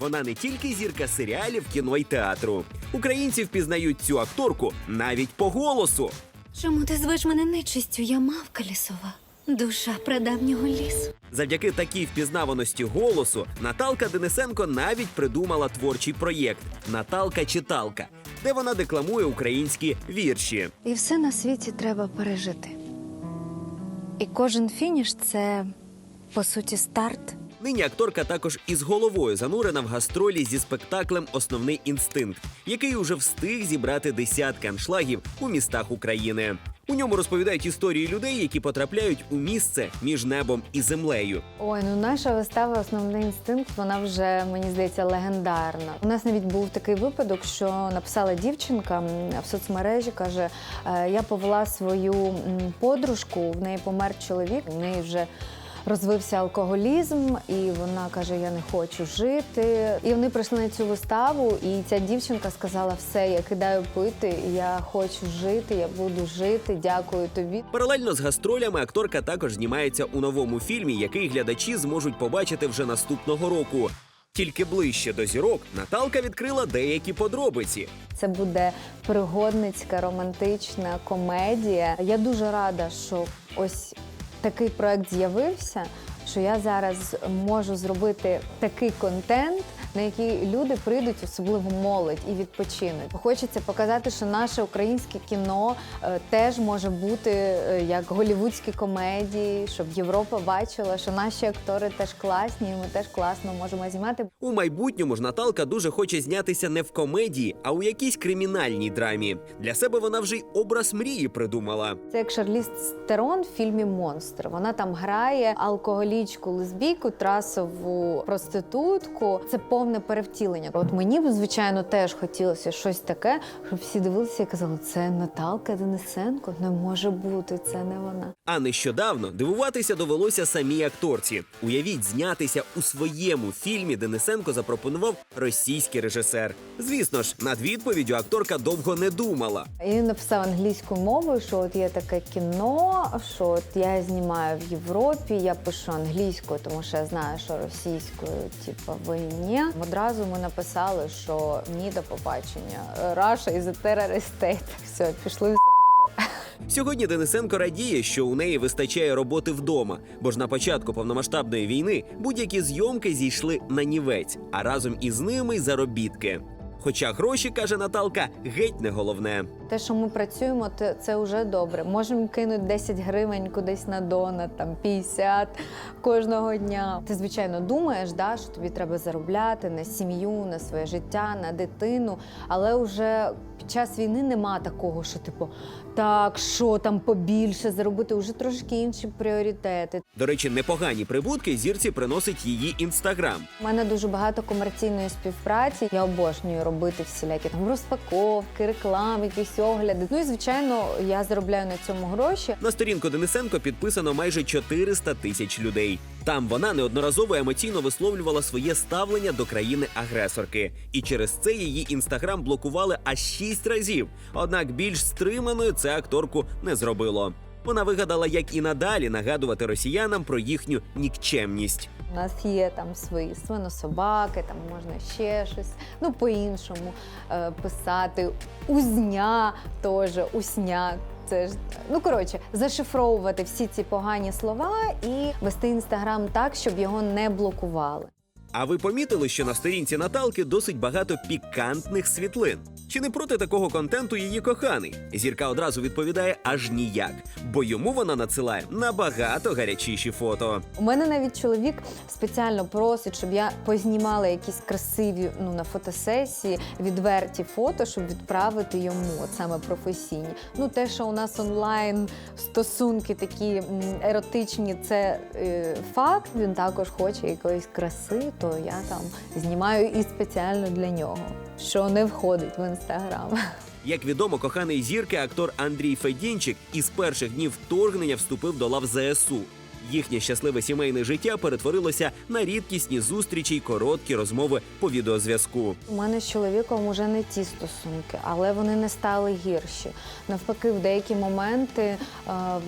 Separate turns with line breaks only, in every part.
Вона не тільки зірка серіалів, кіно й театру. Українці впізнають цю акторку навіть по голосу.
Чому ти звеш мене нечистю? Я мавка лісова, душа прадавнього лісу.
Завдяки такій впізнаваності голосу Наталка Денисенко навіть придумала творчий проєкт Наталка читалка, де вона декламує українські вірші.
І все на світі треба пережити. І кожен фініш це по суті старт.
Нині акторка також із головою занурена в гастролі зі спектаклем Основний інстинкт, який уже встиг зібрати десятки аншлагів у містах України. У ньому розповідають історії людей, які потрапляють у місце між небом і землею.
Ой, ну наша вистава Основний інстинкт, вона вже мені здається легендарна. У нас навіть був такий випадок, що написала дівчинка в соцмережі, каже: «Е, я повела свою подружку, в неї помер чоловік, в неї вже. Розвився алкоголізм, і вона каже: Я не хочу жити. І вони прийшли на цю виставу, і ця дівчинка сказала: все, я кидаю пити, я хочу жити, я буду жити. Дякую тобі.
Паралельно з гастролями акторка також знімається у новому фільмі, який глядачі зможуть побачити вже наступного року. Тільки ближче до зірок Наталка відкрила деякі подробиці.
Це буде пригодницька романтична комедія. Я дуже рада, що ось такий проект з'явився. Що я зараз можу зробити такий контент, на який люди прийдуть, особливо молодь, і відпочинуть. Хочеться показати, що наше українське кіно е, теж може бути е, як голівудські комедії, щоб Європа бачила, що наші актори теж класні, і ми теж класно можемо знімати.
У майбутньому ж Наталка дуже хоче знятися не в комедії, а у якійсь кримінальній драмі. Для себе вона вже й образ мрії придумала.
Це як Шарліз Стерон в фільмі Монстр. Вона там грає алкоголічку, лесбійку, трасову проститутку. Це повне перевтілення. От мені б, звичайно, теж хотілося щось таке, щоб всі дивилися і казали, це Наталка Денисенко. Не може бути, це не вона.
А нещодавно дивуватися довелося самій акторці. Уявіть, знятися у своєму фільмі Денисенко запропонував російський режисер. Звісно ж, над відповіддю акторка довго не думала.
І написав англійською мовою, що от є таке кіно, що от я знімаю в Європі, я пишу англійською, тому що я знаю, що російською, типу, ви ні. Одразу ми написали, що ні до побачення. Раша із state. Все, пішли
Сьогодні Денисенко радіє, що у неї вистачає роботи вдома, бо ж на початку повномасштабної війни будь-які зйомки зійшли на нівець, а разом із ними й заробітки. Хоча гроші, каже Наталка, геть не головне.
Те, що ми працюємо, це вже добре. Можемо кинути 10 гривень кудись на донат, там 50 кожного дня. Ти звичайно думаєш, да, що тобі треба заробляти на сім'ю, на своє життя, на дитину. Але вже під час війни нема такого, що типу, так, що там побільше заробити, вже трошки інші пріоритети.
До речі, непогані прибутки зірці приносить її інстаграм.
У мене дуже багато комерційної співпраці. Я обожнюю робити всілякі там розпаковки, реклами, якісь огляди. Ну і звичайно, я заробляю на цьому гроші.
На сторінку Денисенко підписано майже 400 тисяч людей. Там вона неодноразово емоційно висловлювала своє ставлення до країни-агресорки. І через це її інстаграм блокували аж 6 разів. Однак більш стриманою це акторку не зробило. Вона вигадала, як і надалі нагадувати росіянам про їхню нікчемність.
У нас є там свої свинособаки, там можна ще щось. Ну, по-іншому е, писати. Узня теж, усня. Це ж ну коротше, зашифровувати всі ці погані слова і вести інстаграм так, щоб його не блокували.
А ви помітили, що на сторінці Наталки досить багато пікантних світлин? Чи не проти такого контенту її коханий? Зірка одразу відповідає аж ніяк, бо йому вона надсилає набагато гарячіші фото.
У мене навіть чоловік спеціально просить, щоб я познімала якісь красиві ну на фотосесії відверті фото, щоб відправити йому, от саме професійні. Ну те, що у нас онлайн стосунки такі еротичні, це е, факт. Він також хоче якоїсь краси, то я там знімаю і спеціально для нього, що не входить в інстаграм.
Як відомо, коханий зірки актор Андрій Федінчик із перших днів вторгнення вступив до лав ЗСУ. Їхнє щасливе сімейне життя перетворилося на рідкісні зустрічі й короткі розмови по відеозв'язку.
У мене з чоловіком уже не ті стосунки, але вони не стали гірші. Навпаки, в деякі моменти е,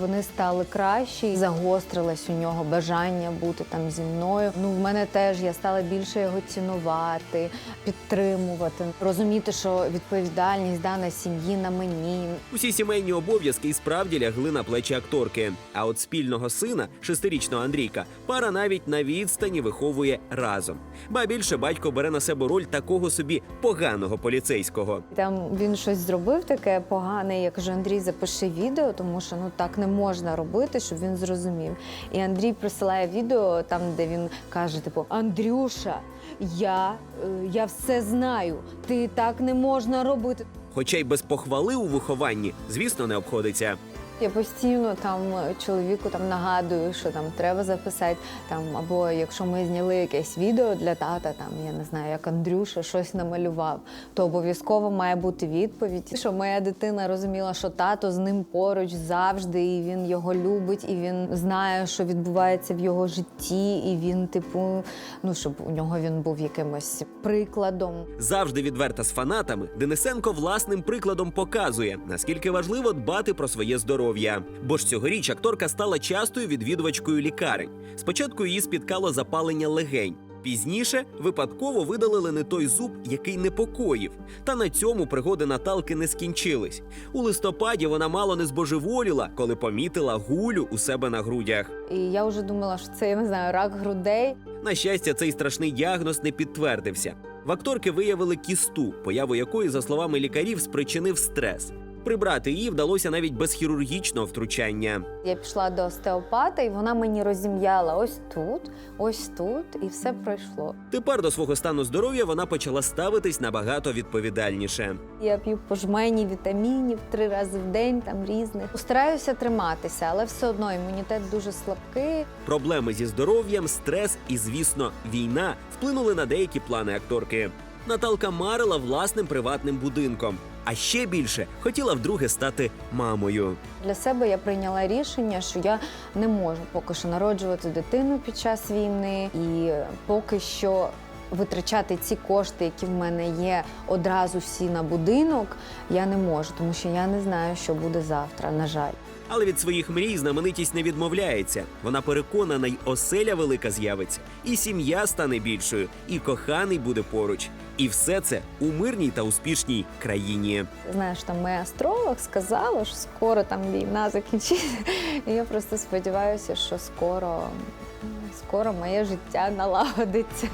вони стали кращі, загострилось у нього бажання бути там зі мною. Ну, в мене теж я стала більше його цінувати, підтримувати, розуміти, що відповідальність да, на сім'ї на мені.
Усі сімейні обов'язки і справді лягли на плечі акторки. А от спільного сина, шестирічного Андрійка, пара навіть на відстані виховує разом. Ба більше батько бере на себе роль такого собі поганого поліцейського.
Там він щось зробив таке погане. Я кажу, Андрій, запиши відео, тому що ну так не можна робити, щоб він зрозумів. І Андрій присилає відео там, де він каже: типу, Андрюша, я, е, я все знаю. Ти так не можна робити.
Хоча й без похвали у вихованні, звісно, не обходиться.
Я постійно там чоловіку там нагадую, що там треба записати. Там або якщо ми зняли якесь відео для тата, там я не знаю, як Андрюша щось намалював, то обов'язково має бути відповідь, що моя дитина розуміла, що тато з ним поруч завжди, і він його любить, і він знає, що відбувається в його житті, і він, типу, ну щоб у нього він був якимось прикладом.
Завжди відверта з фанатами, Денисенко власним прикладом показує, наскільки важливо дбати про своє здоров'я. Бо ж цьогоріч акторка стала частою відвідувачкою лікарень. Спочатку її спіткало запалення легень. Пізніше випадково видалили не той зуб, який непокоїв. Та на цьому пригоди Наталки не скінчились. У листопаді вона мало не збожеволіла, коли помітила гулю у себе на грудях.
І я вже думала, що це я не знаю, рак грудей.
На щастя, цей страшний діагноз не підтвердився. В акторки виявили кісту, появу якої, за словами лікарів, спричинив стрес. Прибрати її вдалося навіть без хірургічного втручання.
Я пішла до остеопата, і вона мені розім'яла ось тут, ось тут, і все пройшло.
Тепер до свого стану здоров'я вона почала ставитись набагато відповідальніше.
Я п'ю по жмені вітамінів три рази в день, там різних. Стараюся триматися, але все одно імунітет дуже слабкий.
Проблеми зі здоров'ям, стрес і, звісно, війна вплинули на деякі плани акторки. Наталка марила власним приватним будинком, а ще більше хотіла вдруге стати мамою.
Для себе я прийняла рішення, що я не можу поки що народжувати дитину під час війни, і поки що витрачати ці кошти, які в мене є одразу всі на будинок, я не можу, тому що я не знаю, що буде завтра. На жаль.
Але від своїх мрій знаменитість не відмовляється. Вона переконана, й оселя велика з'явиться, і сім'я стане більшою, і коханий буде поруч. І все це у мирній та успішній країні.
Знаєш, там моя астролог сказала, що скоро там війна закінчиться. Я просто сподіваюся, що скоро, скоро моє життя налагодиться.